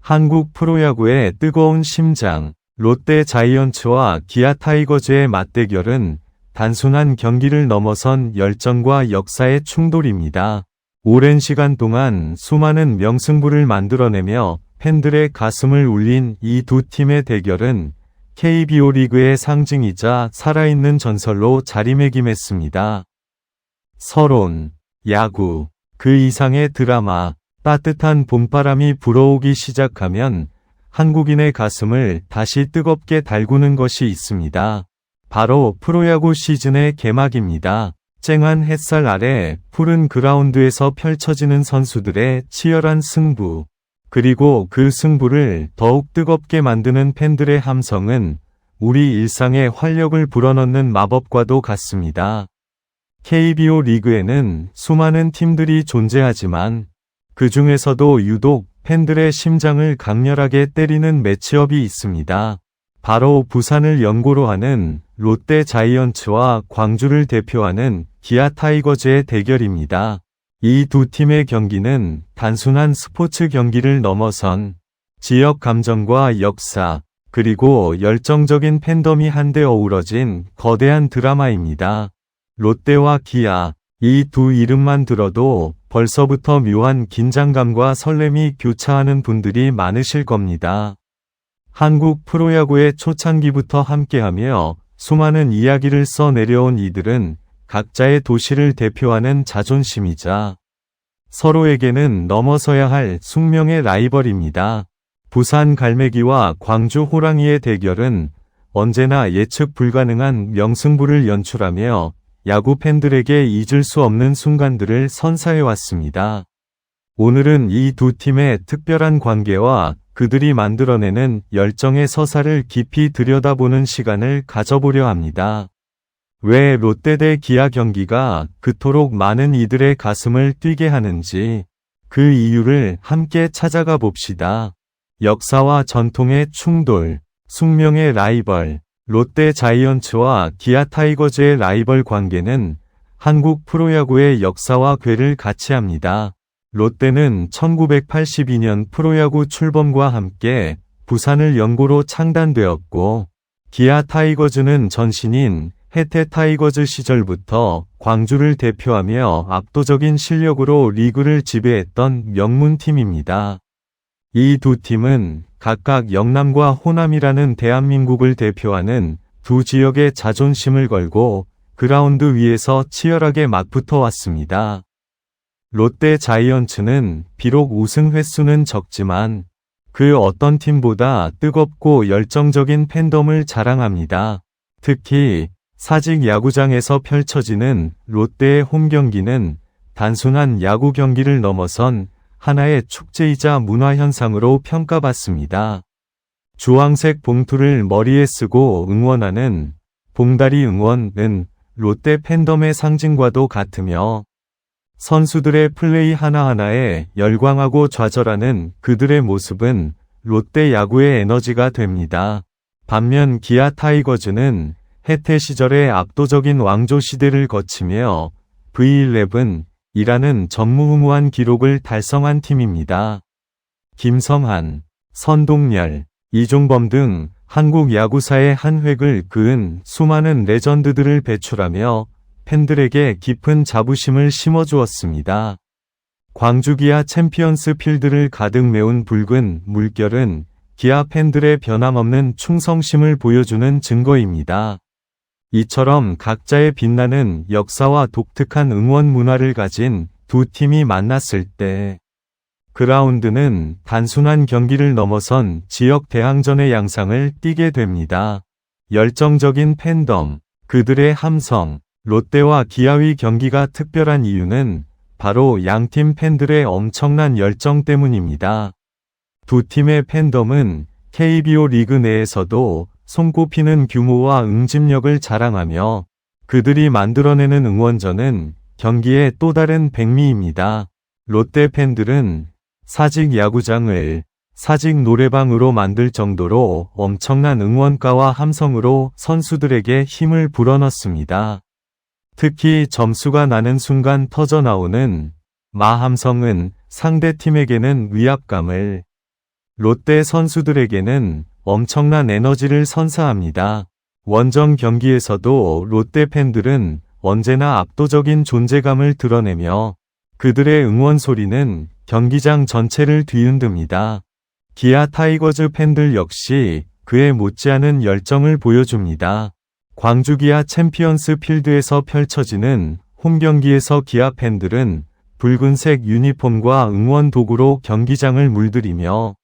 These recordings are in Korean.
한국 프로야구의 뜨거운 심장, 롯데 자이언츠와 기아 타이거즈의 맞대결은 단순한 경기를 넘어선 열정과 역사의 충돌입니다. 오랜 시간 동안 수많은 명승부를 만들어내며 팬들의 가슴을 울린 이 두 팀의 대결은 KBO 리그의 상징이자 살아있는 전설로 자리매김했습니다. 서론, 야구, 그 이상의 드라마, 따뜻한 봄바람이 불어오기 시작하면 한국인의 가슴을 다시 뜨겁게 달구는 것이 있습니다. 바로 프로야구 시즌의 개막입니다. 쨍한 햇살 아래 푸른 그라운드에서 펼쳐지는 선수들의 치열한 승부. 그리고 그 승부를 더욱 뜨겁게 만드는 팬들의 함성은 우리 일상에 활력을 불어넣는 마법과도 같습니다. KBO 리그에는 수많은 팀들이 존재하지만 그 중에서도 유독 팬들의 심장을 강렬하게 때리는 매치업이 있습니다. 바로 부산을 연고로 하는 롯데 자이언츠와 광주를 대표하는 기아 타이거즈의 대결입니다. 이 두 팀의 경기는 단순한 스포츠 경기를 넘어선 지역 감정과 역사, 그리고 열정적인 팬덤이 한데 어우러진 거대한 드라마입니다. 롯데와 기아, 이 두 이름만 들어도 벌써부터 묘한 긴장감과 설렘이 교차하는 분들이 많으실 겁니다. 한국 프로야구의 초창기부터 함께하며 수많은 이야기를 써내려온 이들은 각자의 도시를 대표하는 자존심이자 서로에게는 넘어서야 할 숙명의 라이벌입니다. 부산 갈매기와 광주 호랑이의 대결은 언제나 예측 불가능한 명승부를 연출하며 야구 팬들에게 잊을 수 없는 순간들을 선사해 왔습니다. 오늘은 이 두 팀의 특별한 관계와 그들이 만들어내는 열정의 서사를 깊이 들여다보는 시간을 가져보려 합니다. 왜 롯데 대 기아 경기가 그토록 많은 이들의 가슴을 뛰게 하는지 그 이유를 함께 찾아가 봅시다. 역사와 전통의 충돌, 숙명의 라이벌, 롯데 자이언츠와 기아 타이거즈의 라이벌 관계는 한국 프로야구의 역사와 궤를 같이 합니다. 롯데는 1982년 프로야구 출범과 함께 부산을 연고로 창단되었고, 기아 타이거즈는 전신인 해태 타이거즈 시절부터 광주를 대표하며 압도적인 실력으로 리그를 지배했던 명문팀입니다. 이 두 팀은 각각 영남과 호남이라는 대한민국을 대표하는 두 지역의 자존심을 걸고 그라운드 위에서 치열하게 맞붙어 왔습니다. 롯데 자이언츠는 비록 우승 횟수는 적지만 그 어떤 팀보다 뜨겁고 열정적인 팬덤을 자랑합니다. 특히 사직 야구장에서 펼쳐지는 롯데의 홈 경기는 단순한 야구 경기를 넘어선 하나의 축제이자 문화현상으로 평가받습니다. 주황색 봉투를 머리에 쓰고 응원하는 봉다리 응원은 롯데 팬덤의 상징과도 같으며 선수들의 플레이 하나하나에 열광하고 좌절하는 그들의 모습은 롯데 야구의 에너지가 됩니다. 반면 기아 타이거즈는 해태 시절의 압도적인 왕조 시대를 거치며 V11 이라는 전무후무한 기록을 달성한 팀입니다. 김성한, 선동열, 이종범 등 한국 야구사의 한 획을 그은 수많은 레전드들을 배출하며 팬들에게 깊은 자부심을 심어주었습니다. 광주 기아 챔피언스 필드를 가득 메운 붉은 물결은 기아 팬들의 변함없는 충성심을 보여주는 증거입니다. 이처럼 각자의 빛나는 역사와 독특한 응원 문화를 가진 두 팀이 만났을 때 그라운드는 단순한 경기를 넘어선 지역 대항전의 양상을 띠게 됩니다. 열정적인 팬덤, 그들의 함성, 롯데와 기아의 경기가 특별한 이유는 바로 양팀 팬들의 엄청난 열정 때문입니다. 두 팀의 팬덤은 KBO 리그 내에서도 손꼽히는 규모와 응집력을 자랑하며 그들이 만들어내는 응원전은 경기의 또 다른 백미입니다. 롯데 팬들은 사직 야구장을 사직 노래방으로 만들 정도로 엄청난 응원가와 함성으로 선수들에게 힘을 불어넣습니다. 특히 점수가 나는 순간 터져나오는 마함성은 상대팀에게는 위압감을 롯데 선수들에게는 엄청난 에너지를 선사합니다. 원정 경기에서도 롯데 팬들은 언제나 압도적인 존재감을 드러내며 그들의 응원 소리는 경기장 전체를 뒤흔듭니다. 기아 타이거즈 팬들 역시 그에 못지않은 열정을 보여줍니다. 광주 기아 챔피언스 필드에서 펼쳐지는 홈 경기에서 기아 팬들은 붉은색 유니폼과 응원 도구로 경기장을 물들이며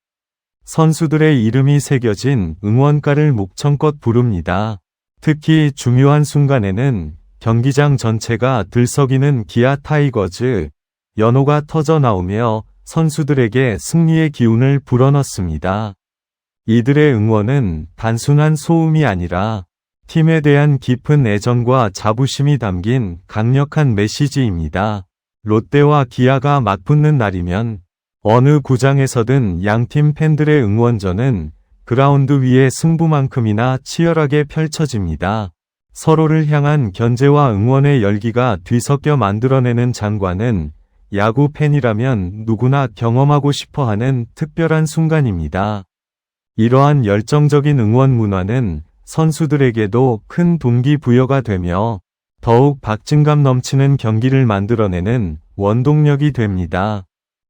선수들의 이름이 새겨진 응원가를 목청껏 부릅니다. 특히 중요한 순간에는 경기장 전체가 들썩이는 기아 타이거즈 연호가 터져 나오며 선수들에게 승리의 기운을 불어넣습니다. 이들의 응원은 단순한 소음이 아니라 팀에 대한 깊은 애정과 자부심이 담긴 강력한 메시지입니다. 롯데와 기아가 맞붙는 날이면 어느 구장에서든 양팀 팬들의 응원전은 그라운드 위의 승부만큼이나 치열하게 펼쳐집니다. 서로를 향한 견제와 응원의 열기가 뒤섞여 만들어내는 장관은 야구 팬이라면 누구나 경험하고 싶어 하는 특별한 순간입니다. 이러한 열정적인 응원 문화는 선수들에게도 큰 동기부여가 되며 더욱 박진감 넘치는 경기를 만들어내는 원동력이 됩니다.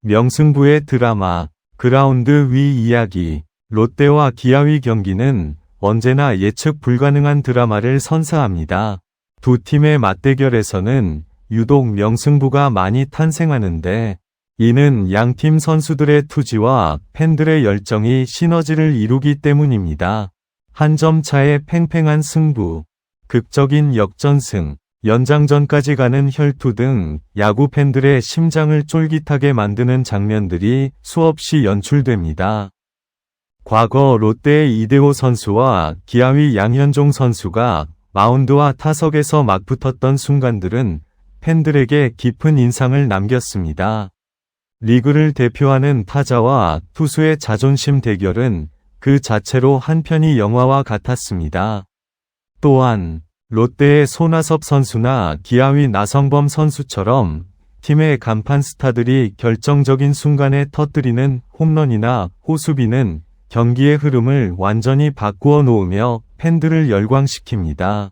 명승부의 드라마, 그라운드 위 이야기, 롯데와 기아위 경기는 언제나 예측 불가능한 드라마를 선사합니다. 두 팀의 맞대결에서는 유독 명승부가 많이 탄생하는데 이는 양팀 선수들의 투지와 팬들의 열정이 시너지를 이루기 때문입니다. 한 점 차의 팽팽한 승부, 극적인 역전승, 연장전까지 가는 혈투 등 야구 팬들의 심장을 쫄깃하게 만드는 장면들이 수없이 연출됩니다. 과거 롯데의 이대호 선수와 기아위 양현종 선수가 마운드와 타석에서 맞붙었던 순간들은 팬들에게 깊은 인상을 남겼습니다. 리그를 대표하는 타자와 투수의 자존심 대결은 그 자체로 한편이 영화와 같았습니다. 또한 롯데의 손아섭 선수나 기아위 나성범 선수처럼 팀의 간판 스타들이 결정적인 순간에 터뜨리는 홈런이나 호수비는 경기의 흐름을 완전히 바꾸어 놓으며 팬들을 열광시킵니다.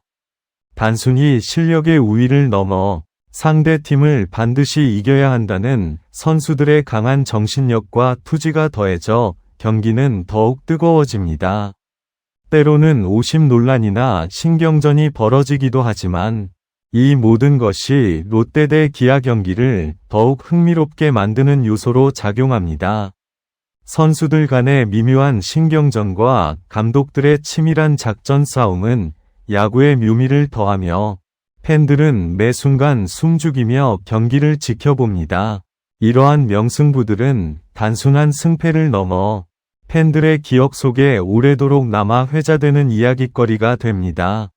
단순히 실력의 우위를 넘어 상대 팀을 반드시 이겨야 한다는 선수들의 강한 정신력과 투지가 더해져 경기는 더욱 뜨거워집니다. 때로는 오심 논란이나 신경전이 벌어지기도 하지만 이 모든 것이 롯데 대 기아 경기를 더욱 흥미롭게 만드는 요소로 작용합니다. 선수들 간의 미묘한 신경전과 감독들의 치밀한 작전 싸움은 야구의 묘미를 더하며 팬들은 매 순간 숨죽이며 경기를 지켜봅니다. 이러한 명승부들은 단순한 승패를 넘어 팬들의 기억 속에 오래도록 남아 회자되는 이야깃거리가 됩니다.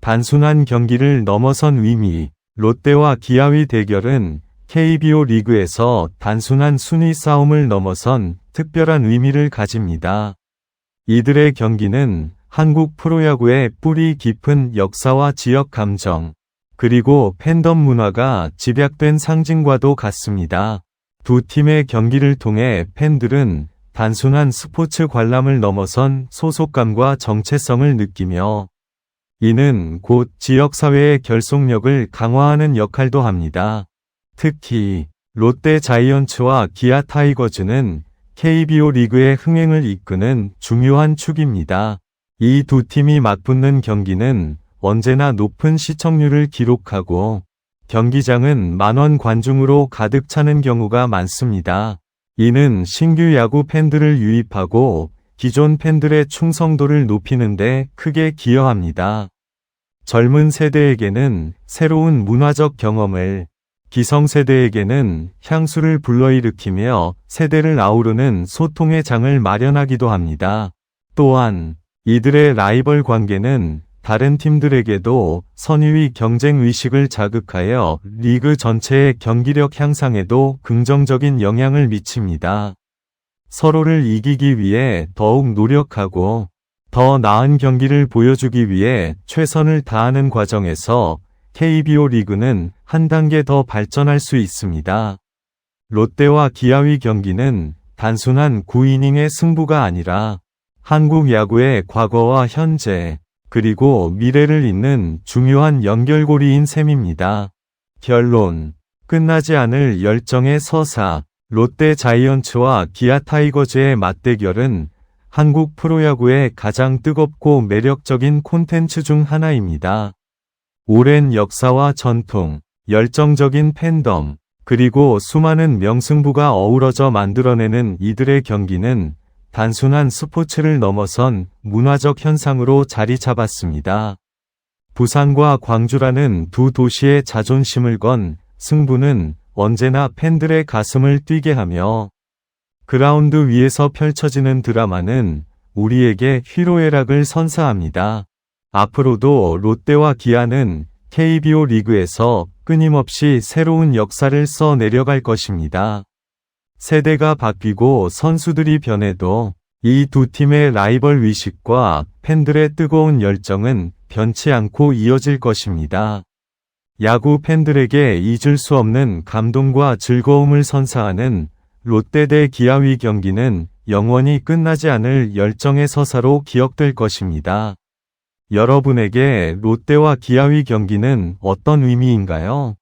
단순한 경기를 넘어선 의미, 롯데와 기아의 대결은 KBO 리그에서 단순한 순위 싸움을 넘어선 특별한 의미를 가집니다. 이들의 경기는 한국 프로야구의 뿌리 깊은 역사와 지역 감정, 그리고 팬덤 문화가 집약된 상징과도 같습니다. 두 팀의 경기를 통해 팬들은 단순한 스포츠 관람을 넘어선 소속감과 정체성을 느끼며 이는 곧 지역사회의 결속력을 강화하는 역할도 합니다. 특히 롯데 자이언츠와 기아 타이거즈는 KBO 리그의 흥행을 이끄는 중요한 축입니다. 이 두 팀이 맞붙는 경기는 언제나 높은 시청률을 기록하고 경기장은 만원 관중으로 가득 차는 경우가 많습니다. 이는 신규 야구 팬들을 유입하고 기존 팬들의 충성도를 높이는데 크게 기여합니다. 젊은 세대에게는 새로운 문화적 경험을, 기성세대에게는 향수를 불러일으키며 세대를 아우르는 소통의 장을 마련하기도 합니다. 또한 이들의 라이벌 관계는 다른 팀들에게도 선의위 경쟁 의식을 자극하여 리그 전체의 경기력 향상에도 긍정적인 영향을 미칩니다. 서로를 이기기 위해 더욱 노력하고 더 나은 경기를 보여주기 위해 최선을 다하는 과정에서 KBO 리그는 한 단계 더 발전할 수 있습니다. 롯데와 기아위 경기는 단순한 9이닝의 승부가 아니라 한국 야구의 과거와 현재, 그리고 미래를 잇는 중요한 연결고리인 셈입니다. 결론. 끝나지 않을 열정의 서사, 롯데 자이언츠와 기아 타이거즈의 맞대결은 한국 프로야구의 가장 뜨겁고 매력적인 콘텐츠 중 하나입니다. 오랜 역사와 전통, 열정적인 팬덤, 그리고 수많은 명승부가 어우러져 만들어내는 이들의 경기는 단순한 스포츠를 넘어선 문화적 현상으로 자리 잡았습니다. 부산과 광주라는 두 도시의 자존심을 건 승부는 언제나 팬들의 가슴을 뛰게 하며 그라운드 위에서 펼쳐지는 드라마는 우리에게 희로애락을 선사합니다. 앞으로도 롯데와 기아는 KBO 리그에서 끊임없이 새로운 역사를 써 내려갈 것입니다. 세대가 바뀌고 선수들이 변해도 이 두 팀의 라이벌 위식과 팬들의 뜨거운 열정은 변치 않고 이어질 것입니다. 야구 팬들에게 잊을 수 없는 감동과 즐거움을 선사하는 롯데 대 기아위 경기는 영원히 끝나지 않을 열정의 서사로 기억될 것입니다. 여러분에게 롯데와 기아위 경기는 어떤 의미인가요?